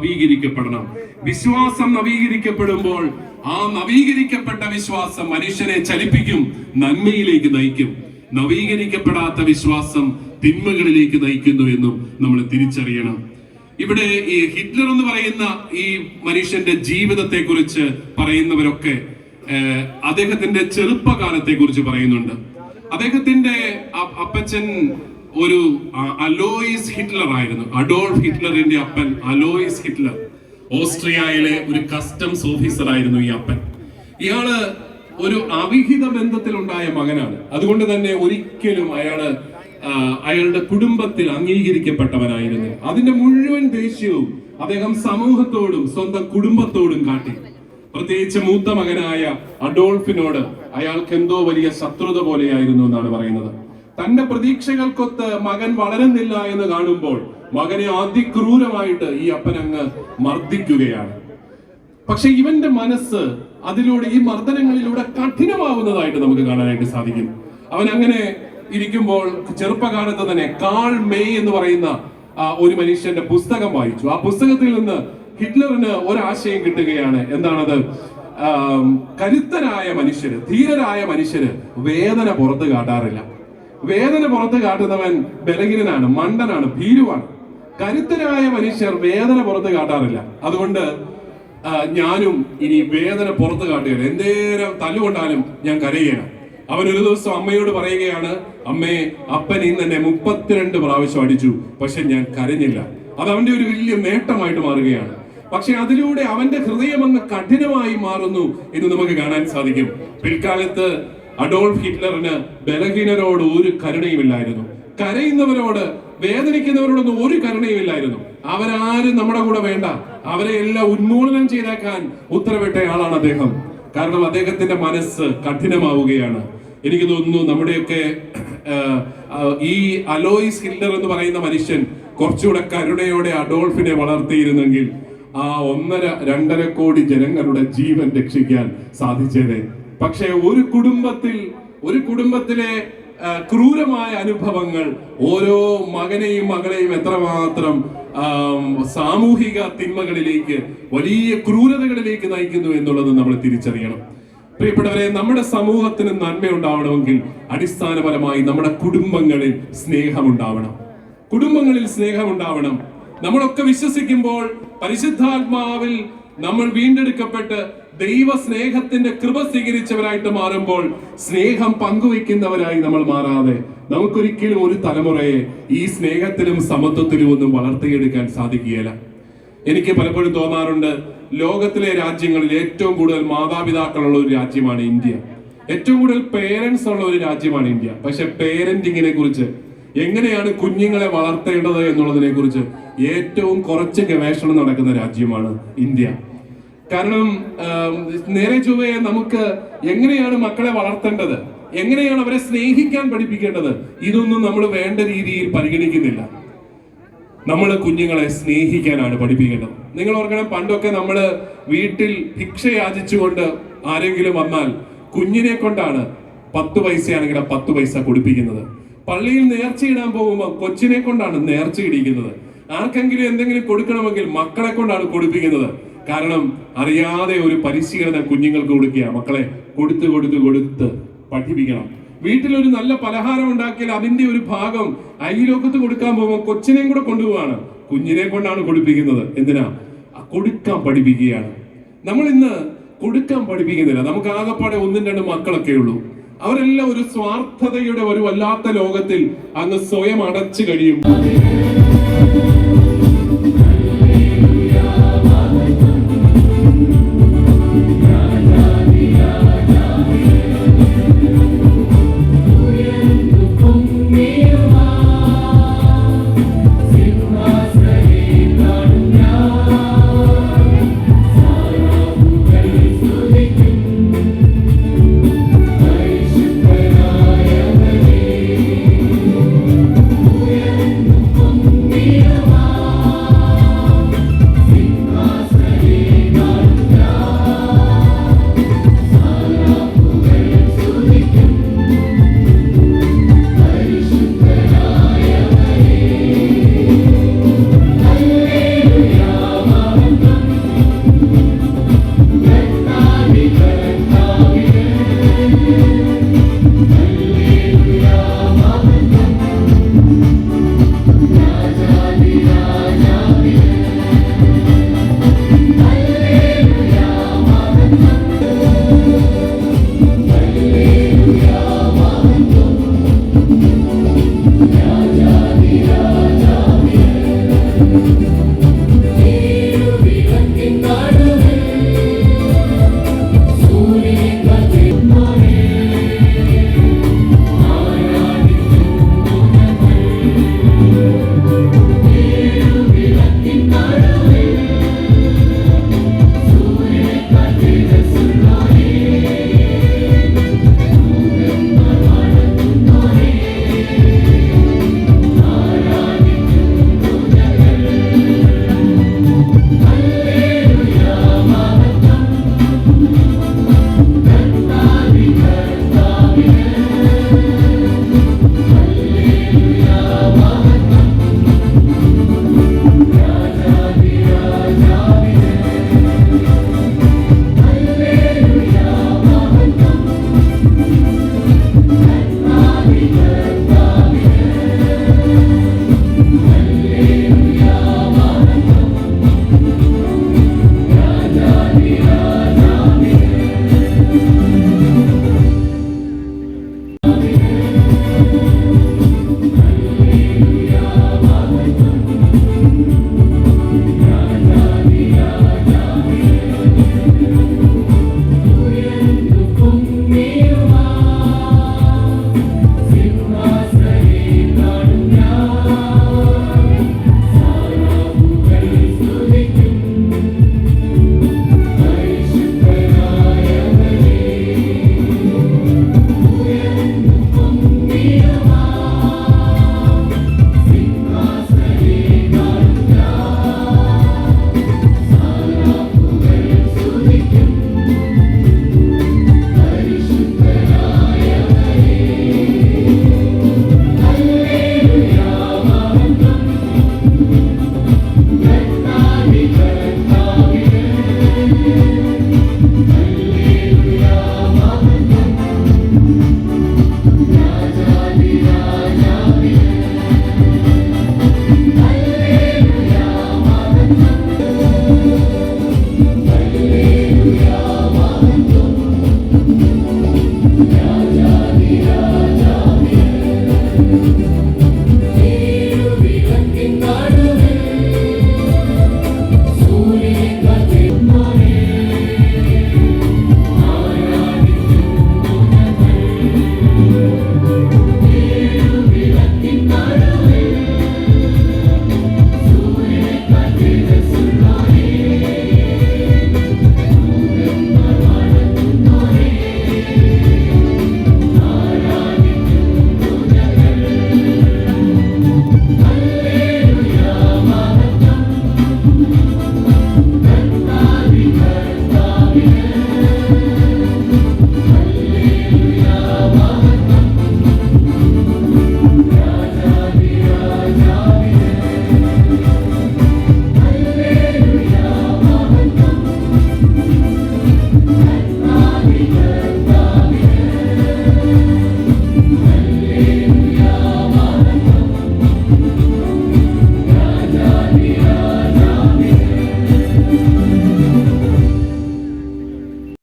നവീകരിക്കപ്പെടണം. വിശ്വാസം നവീകരിക്കപ്പെടുമ്പോൾ ആ നവീകരിക്കപ്പെട്ട വിശ്വാസം മനുഷ്യനെ ചലിപ്പിക്കും നന്മയിലേക്ക് നയിക്കും. നവീകരിക്കപ്പെടാത്ത വിശ്വാസം തിന്മകളിലേക്ക് നയിക്കുന്നു എന്നും നമ്മൾ തിരിച്ചറിയണം. ഇവിടെ ഈ ഹിറ്റ്ലർ എന്ന് പറയുന്ന ഈ മനുഷ്യന്റെ ജീവിതത്തെ കുറിച്ച് പറയുന്നവരൊക്കെ അദ്ദേഹത്തിന്റെ ചെറുപ്പകാലത്തെ കുറിച്ച് പറയുന്നുണ്ട്. അദ്ദേഹത്തിന്റെ അപ്പച്ചൻ ഒരു അലോയിസ് ഹിറ്റ്ലർ ആയിരുന്നു. അഡോൾഫ് ഹിറ്റ്ലറിന്റെ അപ്പൻ അലോയിസ് ഹിറ്റ്ലർ. ഓസ്ട്രിയയിലെ ഒരു കസ്റ്റംസ് ഓഫീസർ ആയിരുന്നു ഈ അപ്പൻ. ഇയാൾ ഒരു അവിഹിത ബന്ധത്തിലുണ്ടായ മകനാണ്. അതുകൊണ്ട് തന്നെ ഒരിക്കലും അയാൾ അയാളുടെ കുടുംബത്തിൽ അംഗീകരിക്കപ്പെട്ടവനായിരുന്നു. അതിന്റെ മുഴുവൻ ദേഷ്യവും അദ്ദേഹം സമൂഹത്തോടും സ്വന്തം കുടുംബത്തോടും കാട്ടി. പ്രത്യേകിച്ച് മൂത്ത മകനായ അഡോൾഫിനോട് അയാൾക്ക് എന്തോ വലിയ ശത്രുത പോലെയായിരുന്നു എന്നാണ് പറയുന്നത്. തന്റെ പ്രതീക്ഷകൾക്കൊത്ത് മകൻ വളരുന്നില്ല എന്ന് കാണുമ്പോൾ മകനെ അതിക്രൂരമായിട്ട് ഈ അപ്പൻ അങ്ങ് മർദ്ദിക്കുകയാണ്. പക്ഷെ ഇവന്റെ മനസ്സ് അതിലൂടെ ഈ മർദ്ദനങ്ങളിലൂടെ കഠിനമാവുന്നതായിട്ട് നമുക്ക് കാണാനായിട്ട് സാധിക്കും. അവൻ അങ്ങനെ ഇരിക്കുമ്പോൾ ചെറുപ്പകാലത്ത് തന്നെ കാൾ മെയ് എന്ന് പറയുന്ന ഒരു മനുഷ്യന്റെ പുസ്തകം വായിച്ചു. ആ പുസ്തകത്തിൽ നിന്ന് ഹിറ്റ്ലറിന് ഒരാശയം കിട്ടുകയാണ്. എന്താണത്? കരുത്തരായ മനുഷ്യര് ധീരരായ മനുഷ്യര് വേദന പുറത്ത് കാട്ടാറില്ല. വേദന പുറത്ത് കാട്ടുന്നവൻ ബലഹീനനാണ് മണ്ടനാണ് ഭീരുവാണ്. കരുത്തരായ മനുഷ്യർ വേദന പുറത്ത് കാട്ടാറില്ല. അതുകൊണ്ട് ഞാനും ഇനി വേദന പുറത്ത് കാട്ടുകയാണ് എന്തേരം തല്ലുകൊണ്ടാലും ഞാൻ കരയുകയാണ് അവൻ ഒരു ദിവസം അമ്മയോട് പറയുകയാണ് അമ്മേ അപ്പൻ ഇന്ന് എന്നെ മുപ്പത്തിരണ്ട് പ്രാവശ്യം അടിച്ചു പക്ഷെ ഞാൻ കരഞ്ഞില്ല. അത് അവന്റെ ഒരു വലിയ നേട്ടമായിട്ട് മാറുകയാണ്. പക്ഷെ അതിലൂടെ അവന്റെ ഹൃദയം അങ്ങ് കഠിനമായി മാറുന്നു എന്ന് നമുക്ക് കാണാൻ സാധിക്കും. പിൽക്കാലത്ത് അഡോൾഫ് ഹിറ്റ്ലറിന് ബലഹീനരോട് ഒരു കരുണയുമില്ലായിരുന്നു. കരയുന്നവരോട് വേദനിക്കുന്നവരോടൊന്നും ഒരു കരുണയുമില്ലായിരുന്നു. അവരാരും നമ്മുടെ കൂടെ വേണ്ട. അവരെ എല്ലാം ഉന്മൂലനം ചെയ്തേക്കാൻ ഉത്തരവിട്ട ആളാണ് അദ്ദേഹം. കാരണം അദ്ദേഹത്തിന്റെ മനസ്സ് കഠിനമാവുകയാണ്. എനിക്ക് തോന്നുന്നു നമ്മുടെയൊക്കെ ഈ അലോയിസ് ഹിറ്റ്ലർ എന്ന് പറയുന്ന മനുഷ്യൻ കുറച്ചുകൂടെ കരുണയോടെ അഡോൾഫിനെ വളർത്തിയിരുന്നെങ്കിൽ ആ ഒന്നര രണ്ടര കോടി ജനങ്ങളുടെ ജീവൻ രക്ഷിക്കാൻ സാധിച്ചേനെ. പക്ഷേ ഒരു കുടുംബത്തിൽ ഒരു കുടുംബത്തിലെ ക്രൂരമായ അനുഭവങ്ങൾ ഓരോ മകനെയും മകളെയും എത്രമാത്രം സാമൂഹിക തിന്മകളിലേക്ക് വലിയ ക്രൂരതകളിലേക്ക് നയിക്കുന്നു എന്നുള്ളത് നമ്മൾ തിരിച്ചറിയണം. പ്രിയപ്പെട്ടവരെ നമ്മുടെ സമൂഹത്തിന് നന്മയുണ്ടാവണമെങ്കിൽ അടിസ്ഥാനപരമായി നമ്മുടെ കുടുംബങ്ങളിൽ സ്നേഹമുണ്ടാവണം. കുടുംബങ്ങളിൽ സ്നേഹമുണ്ടാവണം. നമ്മളൊക്കെ വിശ്വസിക്കുമ്പോൾ പരിശുദ്ധാത്മാവിൽ നമ്മൾ വീണ്ടെടുക്കപ്പെട്ട് ദൈവ സ്നേഹത്തിന്റെ കൃപ സ്വീകരിച്ചവരായിട്ട് മാറുമ്പോൾ സ്നേഹം പങ്കുവെക്കുന്നവരായി നമ്മൾ മാറാതെ നമുക്കൊരിക്കലും ഒരു തലമുറയെ ഈ സ്നേഹത്തിലും സമത്വത്തിലും ഒന്നും വളർത്തിയെടുക്കാൻ സാധിക്കുകയില്ല. എനിക്ക് പലപ്പോഴും തോന്നാറുണ്ട് ലോകത്തിലെ രാജ്യങ്ങളിൽ ഏറ്റവും കൂടുതൽ മാതാപിതാക്കളുള്ള ഒരു രാജ്യമാണ് ഇന്ത്യ. ഏറ്റവും കൂടുതൽ പേരൻസ് ഉള്ള ഒരു രാജ്യമാണ് ഇന്ത്യ. പക്ഷെ പേരന്റിങ്ങിനെ കുറിച്ച് എങ്ങനെയാണ് കുഞ്ഞുങ്ങളെ വളർത്തേണ്ടത് എന്നുള്ളതിനെ കുറിച്ച് ഏറ്റവും കുറച്ച് ഗവേഷണം നടക്കുന്ന രാജ്യമാണ് ഇന്ത്യ. കാരണം നേരെ ചൊവ്വയെ നമുക്ക് എങ്ങനെയാണ് മക്കളെ വളർത്തേണ്ടത്? എങ്ങനെയാണ് അവരെ സ്നേഹിക്കാൻ പഠിപ്പിക്കേണ്ടത്? ഇതൊന്നും നമ്മൾ വേണ്ട രീതിയിൽ പരിഗണിക്കുന്നില്ല. നമ്മൾ കുഞ്ഞുങ്ങളെ സ്നേഹിക്കാനാണ് പഠിപ്പിക്കേണ്ടത്. നിങ്ങൾ ഓർക്കണം പണ്ടൊക്കെ നമ്മൾ വീട്ടിൽ ഭിക്ഷ യാചിച്ചുകൊണ്ട് ആരെങ്കിലും വന്നാൽ കുഞ്ഞിനെ കൊണ്ടാണ് പത്ത് പൈസയാണെങ്കിൽ പത്ത് പൈസ കൊടുപ്പിക്കുന്നത്. പള്ളിയിൽ നേർച്ചയിടാൻ പോകുമ്പോൾ കൊച്ചിനെ കൊണ്ടാണ് നേർച്ച ഇടിക്കുന്നത്. ആർക്കെങ്കിലും എന്തെങ്കിലും കൊടുക്കണമെങ്കിൽ മക്കളെ കൊണ്ടാണ് കൊടുപ്പിക്കുന്നത്. കാരണം അറിയാതെ ഒരു പരിശീലനം കുഞ്ഞുങ്ങൾക്ക് കൊടുക്കുക. മക്കളെ കൊടുത്ത് കൊടുത്ത് കൊടുത്ത് പഠിപ്പിക്കണം. വീട്ടിലൊരു നല്ല പലഹാരം ഉണ്ടാക്കിയാൽ അതിന്റെ ഒരു ഭാഗം അയലോക്കത്ത് കൊടുക്കാൻ പോകുമ്പോൾ കൊച്ചിനെയും കൂടെ കൊണ്ടുപോവാണ്. കുഞ്ഞിനെ കൊണ്ടാണ് കൊടുപ്പിക്കുന്നത്. എന്തിനാ? കൊടുക്കാൻ പഠിപ്പിക്കുകയാണ്. നമ്മൾ ഇന്ന് കൊടുക്കാൻ പഠിപ്പിക്കുന്നില്ല. നമുക്ക് ആകെപ്പാടെ ഒന്നും രണ്ട് മക്കളൊക്കെ ഉള്ളൂ. അവരെല്ലാം ഒരു സ്വാർത്ഥതയുടെ ഒരു വല്ലാത്ത ലോകത്തിൽ അങ്ങ് സ്വയം അടച്ചു കഴിയും. Yeah.